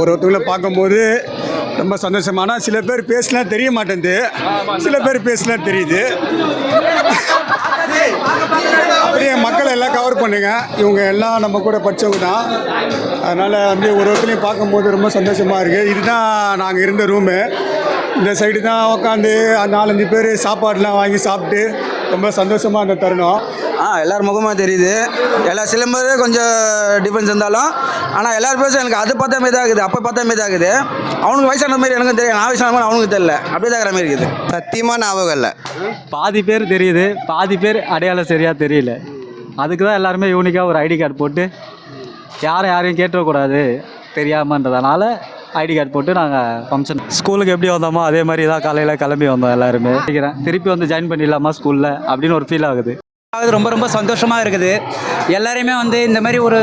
ஒரு ஒருத்தவங்களை பார்க்கும்போது ரொம்ப சந்தோஷம். ஆனால் சில பேர் பேசினா தெரிய மாட்டேங்குது சில பேர் பேசினா தெரியுது. அப்படியே மக்களை எல்லாம் கவர் பண்ணுங்க. இவங்க எல்லாம் நம்ம கூட படித்தவங்க தான். அதனால் வந்து ஒரு ஒருத்தரையும் பார்க்கும்போது ரொம்ப சந்தோஷமாக இருக்குது இதுதான் நாங்கள் இருந்த ரூமு இந்த சைடு தான் உட்காந்து நாலஞ்சு பேர் சாப்பாடுலாம் வாங்கி சாப்பிட்டு ரொம்ப சந்தோஷமாக அந்த தருணம். ஆ எல்லார் முகமாக தெரியுது. எல்லா சிலம்பரு கொஞ்சம் டிஃப்ரென்ஸ் இருந்தாலும் ஆனால் எல்லாரும் பேசும் எனக்கு அது பார்த்தா மாதிரி தான் இருக்குது அப்போ பார்த்தா மாதிரி தான் இருக்குது. அவனுக்கு வயசான மாதிரி எனக்கும் தெரியும் நான் வயசான மாதிரி அவனுக்கு தெரியல. அப்படியே தான் இருக்கிற மாதிரி இருக்குது. சத்தியமாக ஞாபகம் இல்லை. பாதி பேர் தெரியுது பாதி பேர் அடையாளம் சரியாக தெரியல. அதுக்கு தான் எல்லாருமே யூனிக்காக ஒரு ஐடி கார்டு போட்டு யாரும் யாரையும் கேட்டுறக்கூடாது தெரியாமன்றதுனால ஐடி கார்டு போட்டு நாங்கள் ஃபங்க்ஷன் ஸ்கூலுக்கு எப்படி வந்தோமோ அதே மாதிரி தான் காலையில் கிளம்பி வந்தோம் எல்லாருமே. நினைக்கிறேன். திருப்பி வந்து ஜாயின் பண்ணிடலாமா ஸ்கூலில் அப்படின்னு ஒரு ஃபீல் ஆகுது. அது ரொம்ப ரொம்ப சந்தோஷமாக இருக்குது எல்லாரையுமே வந்து இந்த மாதிரி ஒரு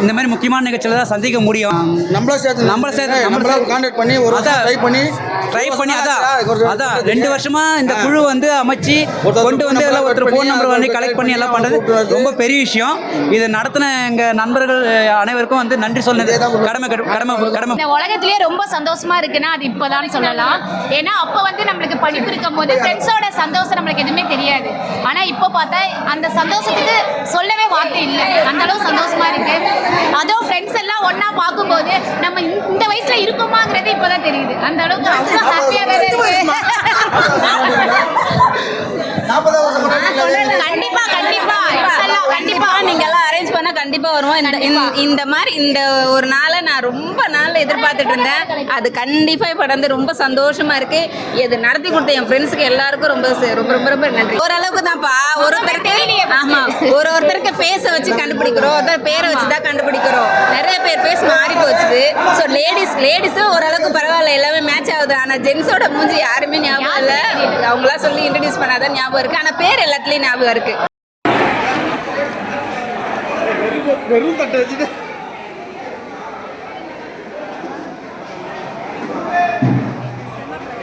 இந்த மாதிரி முக்கியமான நிகழ்ச்சியில் தான் சந்திக்க முடியும் நம்மள சேர்த்து நம்மள சேர்த்து- நம்மள நம்மள சேர்த்து- கான்டாக்ட் பண்ணி ஒரு. ட்ரை பண்ணி ட்ரை பண்ணி அதான். அதான். ரெண்டு வருஷமா இந்த குழு வந்து அமைச்சு கொண்டு வந்து எல்லாம் ஒருத்தர் ஃபோன் நம்பர் வந்து கலெக்ட் பண்ணி எல்லாம் பண்ணுறது ரொம்ப பெரிய விஷயம். இது நடத்தின எங்கள் நண்பர்கள் அனைவருக்கும் வந்து நன்றி சொன்னது. கடமை கடமை கடமை. இந்த உலகத்திலேயே ரொம்ப சந்தோஷமா இருக்குன்னா அது இப்போதான் சொல்லலாம். ஏன்னா அப்போ வந்து நம்மளுக்கு படிப்பு இருக்கும் போது ஃப்ரெண்ட்ஸோட சந்தோஷம் நம்மளுக்கு எதுவுமே தெரியாது. ஆனா இப்போ பார்த்தா அந்த சந்தோஷத்துக்கு சொல்லவே வார்த்தை இல்லை. அந்த அளவு சந்தோஷமா இருக்கு அதுவும் ஃப்ரெண்ட்ஸ் எல்லாம் ஒண்ணா பார்க்கும்போது நம்ம இந்த- இந்த வயசுல இருக்கோமாங்கிறது இப்போதான் தெரியுது. அந்த அளவுக்கு இருக்கு. கண்டிப்பா கண்டிப்பா கண்டிப்பா. நீங்க எல்லாம் அரேஞ்ச் பண்ணா கண்டிப்பா வருவோம். இந்த இந்த- மாதிரி இந்த ஒரு நாளை நான் ரொம்ப நாள் எதிர்பார்த்துட்டு இருந்தேன். அது கண்டிப்பா இப்ப நடந்து ரொம்ப சந்தோஷமா இருக்கு. இது நடத்தி கொடுத்த என் ஃப்ரெண்ட்ஸுக்கு எல்லாருக்கும் ரொம்ப ரொம்ப ரொம்ப ரொம்ப நன்றி. ஓரளவுக்கு தான்ப்பா ஒரு ஒருத்தருக்கு ஆமா ஒரு ஒருத்தருக்கு ஃபேஸை வச்சு கண்டுபிடிக்கிறோம். ஒருத்தர் பேரை வச்சு தான் கண்டுபிடிக்கிறோம். லேடிஸ் லேடிஸும் ஓரளவுக்கு பரவாயில்ல எல்லாமே மேட்ச் ஆகுது. ஆனால் ஜென்ஸோட மூஞ்சி யாருமே ஞாபகம் இல்லை. அவங்களா சொல்லி இன்ட்ரடியூஸ் பண்ணாதான் ஞாபகம் இருக்குது ஆனால் பேர் எல்லாத்துலேயும் ஞாபகம் இருக்கு. வெறும் தட்டை வச்சுட்டு